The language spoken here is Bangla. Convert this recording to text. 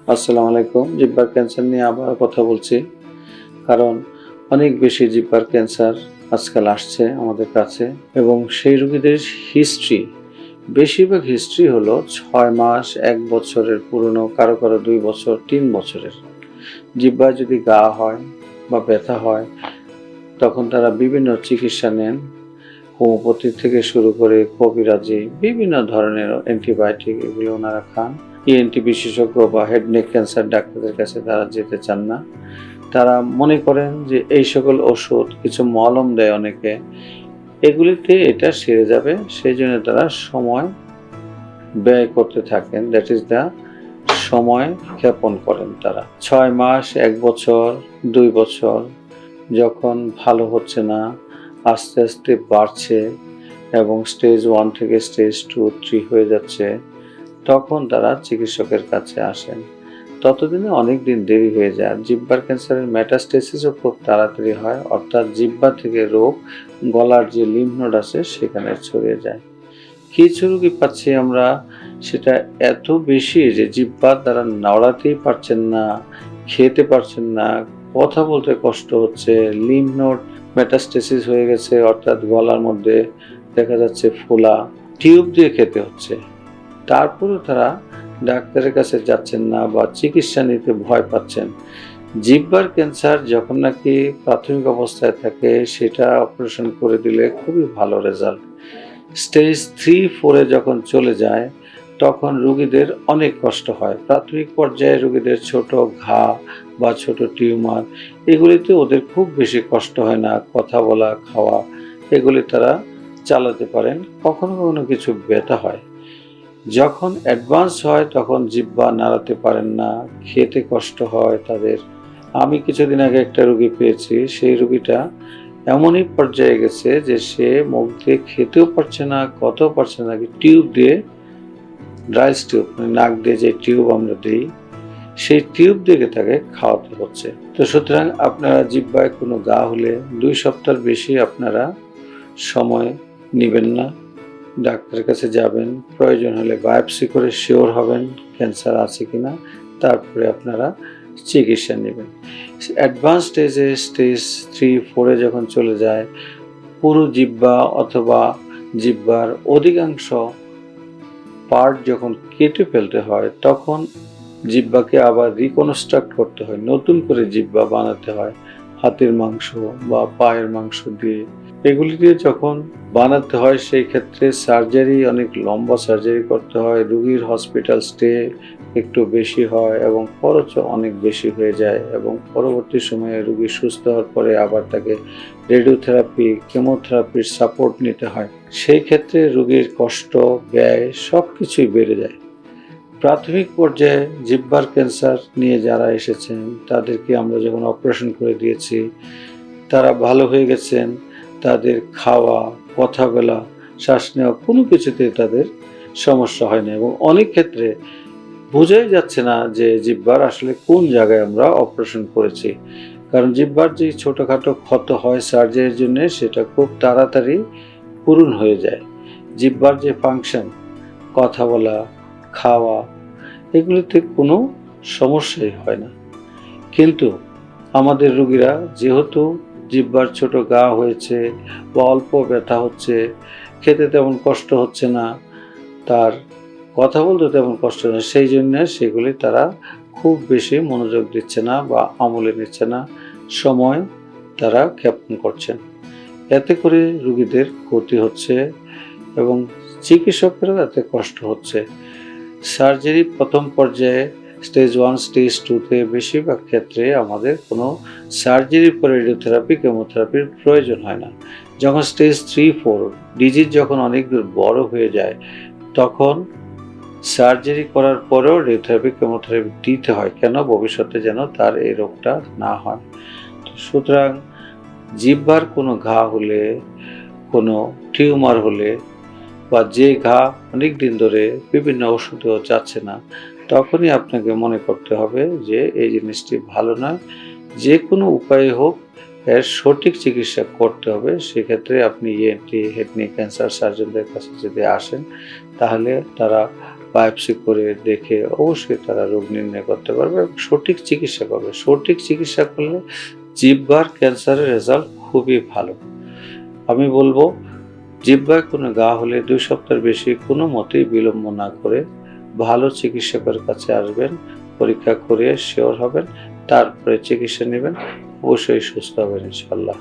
আসসালামু আলাইকুম। জিব্বার ক্যান্সার নিয়ে আবার কথা বলছি। কারণ অনেক বেশি জিব্বার ক্যান্সার আজকাল আসছে আমাদের কাছে এবং সেই রোগীদের হিস্ট্রি, বেশিরভাগ হিস্ট্রি হলো ছয় মাস, এক বছরের পুরনো, কারও কারও দুই বছর, তিন বছরের। জিব্বায় যদি গা হয় বা ব্যথা হয়, তখন তারা বিভিন্ন চিকিৎসা নেন। হোমিওপ্যাথি থেকে শুরু করে কবিরাজি, বিভিন্ন ধরনের অ্যান্টিবায়োটিক এগুলো ওনারা খান। ইএনটি বিশেষজ্ঞ বা হেড নেক ক্যান্সার ডাক্তারদের কাছে তারা যেতে চান না। তারা মনে করেন যে এই সকল ওষুধ কিছু মলম দেয় অনেকে। এগুলিতে এটা সেরে যাবে সেই জন্য তারা সময় ব্যয় করতে থাকেন। দ্যাট ইজ দ্য সময় ক্ষেপণ করেন তারা। ছয় মাস, এক বছর, দুই বছর, যখন ভালো হচ্ছে না, আস্তে আস্তে বাড়ছে এবং স্টেজ ওয়ান থেকে স্টেজ টু থ্রি হয়ে যাচ্ছে। তখন তারা চিকিৎসকের কাছে আসেন। ততদিনে অনেক দিন দেরি হয়ে যায়। জিব্বার ক্যান্সারের ম্যাটাস্টেসিসও খুব তাড়াতাড়ি হয়, অর্থাৎ জিব্বা থেকে রোগ, গলার যে লিম্ফ নোড আছে সেখানে ছড়িয়ে যায়। কিছু রোগী পাচ্ছি আমরা? সেটা এত বেশি যে জিব্বার দ্বারা নাড়াতেই পারছেন না, খেতে পারছেন না, কথা বলতে কষ্ট হচ্ছে লিম্ফ নোড মেটাস্টেসিস হয়ে গেছে, অর্থাৎ গলার মধ্যে দেখা যাচ্ছে ফোলা, টিউব দিয়ে খেতে হচ্ছে। তারপরেও তারা ডাক্তারের কাছে যাচ্ছেন না বা চিকিৎসা নিতে ভয় পাচ্ছেন। জিব্বার ক্যান্সার যখন নাকি প্রাথমিক অবস্থায় থাকে, সেটা অপারেশন করে দিলে খুবই ভালো রেজাল্ট। স্টেজ থ্রি, ফোরে যখন চলে যায়, তখন রুগীদের অনেক কষ্ট হয়। প্রাথমিক পর্যায়ে রুগীদের ছোট ঘা বা ছোট টিউমার, এগুলিতে ওদের খুব বেশি কষ্ট হয় না। কথা বলা, খাওয়া, এগুলি তারা চালাতে পারেন। কখনো কখনো কিছু ব্যথা হয়। যখন অ্যাডভান্স হয়, তখন জিব্বা নাড়াতে পারেন না, খেতে কষ্ট হয় তাদের। আমি কিছুদিন আগে একটা রুগী পেয়েছি, সেই রুগীটা এমনই পর্যায়ে গেছে যে সে মুখ দিয়ে খেতেও পারছে না কতও পারছে না টিউব দিয়ে ড্রাইস টিউব মানে নাক দিয়ে যে টিউব আমরা দিই, সেই টিউব দিয়ে তাকে খাওয়াতে হচ্ছে। তো সুতরাং আপনারা জিব্বায় কোনো গা হলে দুই সপ্তাহের বেশি আপনারা সময় নেবেন না। ডাক্তারের কাছে যাবেন, প্রয়োজন হলে বায়োপসি করে শিওর হবেন, ক্যান্সার আছে কি না তারপরে আপনারা চিকিৎসা নেবেন। অ্যাডভান্স স্টেজে, স্টেজ থ্রি, ফোরে যখন চলে যায়, পুরো জিব্বা অথবা জিব্বার অধিকাংশ পার্ট যখন কেটে ফেলতে হয়, তখন জিব্বাকে আবার রিকনস্ট্রাক্ট করতে হয়। নতুন করে জিব্বা বানাতে হয়, হাতের মাংস বা পায়ের মাংস দিয়ে। এগুলি দিয়ে যখন বানাতে হয়, সেই ক্ষেত্রে সার্জারি অনেক লম্বা সার্জারি করতে হয়। রুগীর হসপিটাল স্টে একটু বেশি হয় এবং খরচও অনেক বেশি হয়ে যায় এবং পরবর্তী সময়ে রুগী সুস্থ হওয়ার পরে আবার তাকে রেডিওথেরাপি কেমোথেরাপির সাপোর্ট নিতে হয়। সেই ক্ষেত্রে রুগীর কষ্ট, ব্যয় সব কিছুই বেড়ে যায়। প্রাথমিক পর্যায়ে জিব্বার ক্যান্সার নিয়ে যারা এসেছেন, তাদেরকে আমরা যখন অপারেশন করে দিয়েছি, তারা ভালো হয়ে গেছেন। তাদের খাওয়া কথা বলা শ্বাস নেওয়া কোনো কিছুতে তাদের সমস্যা হয় না এবং অনেক ক্ষেত্রে বোঝাই যাচ্ছে না যে জিব্বার আসলে কোন জায়গায় আমরা অপারেশন করেছি। কারণ জিব্বার যে ছোটোখাটো ক্ষত হয় সার্জারির জন্য সেটা খুব তাড়াতাড়ি পূরণ হয়ে যায়। জিব্বার যে ফাংশন, কথা বলা, খাওয়া, এগুলিতে কোনো সমস্যাই হয় না। কিন্তু আমাদের রুগীরা যেহেতু জিব্বার ছোট গা হয়েছে বা অল্প ব্যথা হচ্ছে, খেতে তেমন কষ্ট হচ্ছে না, তার কথা বলতে তেমন কষ্ট না সেই জন্য সেগুলি তারা খুব বেশি মনোযোগ দিচ্ছে না বা আমলে নিচ্ছে না, সময় তারা ক্ষেপণ করছেন এতে করে রুগীদের ক্ষতি হচ্ছে এবং চিকিৎসকেরও এতে কষ্ট হচ্ছে। সার্জারি প্রথম পর্যায়ে স্টেজ ওয়ান স্টেজ টুতে বেশিরভাগ ক্ষেত্রে আমাদের কোনো সার্জারি পরে রেডিওথেরাপি কেমোথেরাপির প্রয়োজন হয় না। যখন স্টেজ থ্রি ফোর ডিজিজ যখন অনেক দূর বড় হয়ে যায়, তখন সার্জারি করার পরেও রেডিওথেরাপি কেমোথেরাপি দিতে হয়। কেন? ভবিষ্যতে যেন তার এই রোগটা না হয়। সুতরাং জিব্বার কোনো ঘা হলে, কোনো টিউমার হলে বা যে ঘা অনেক দিন ধরে বিভিন্ন ওষুধেও যাচ্ছে না তখনই আপনাকে মনে করতে হবে যে এই জিনিসটি ভালো নয় যে কোনো উপায়ে হোক, এর সঠিক চিকিৎসা করতে হবে। সেক্ষেত্রে আপনি ইএনটি হেডনি ক্যান্সার সার্জনদের কাছে যদি আসেন, তাহলে তারা বায়োপসি করে দেখে অবশ্যই তারা রোগ নির্ণয় করতে পারবে এবং সঠিক চিকিৎসা করবে। সঠিক চিকিৎসা করলে জিহ্বার ক্যান্সারের রেজাল্ট খুবই ভালো। আমি বলব জিহ্বায় কোনো গা হলে দুই সপ্তাহের বেশি কোনো মতেই বিলম্ব না করে ভালো চিকিৎসকের কাছে আসবেন, পরীক্ষা করে শিওর হবেন, তারপরে চিকিৎসা নেবেন, অবশ্যই সুস্থ হবেন ইনশাল্লাহ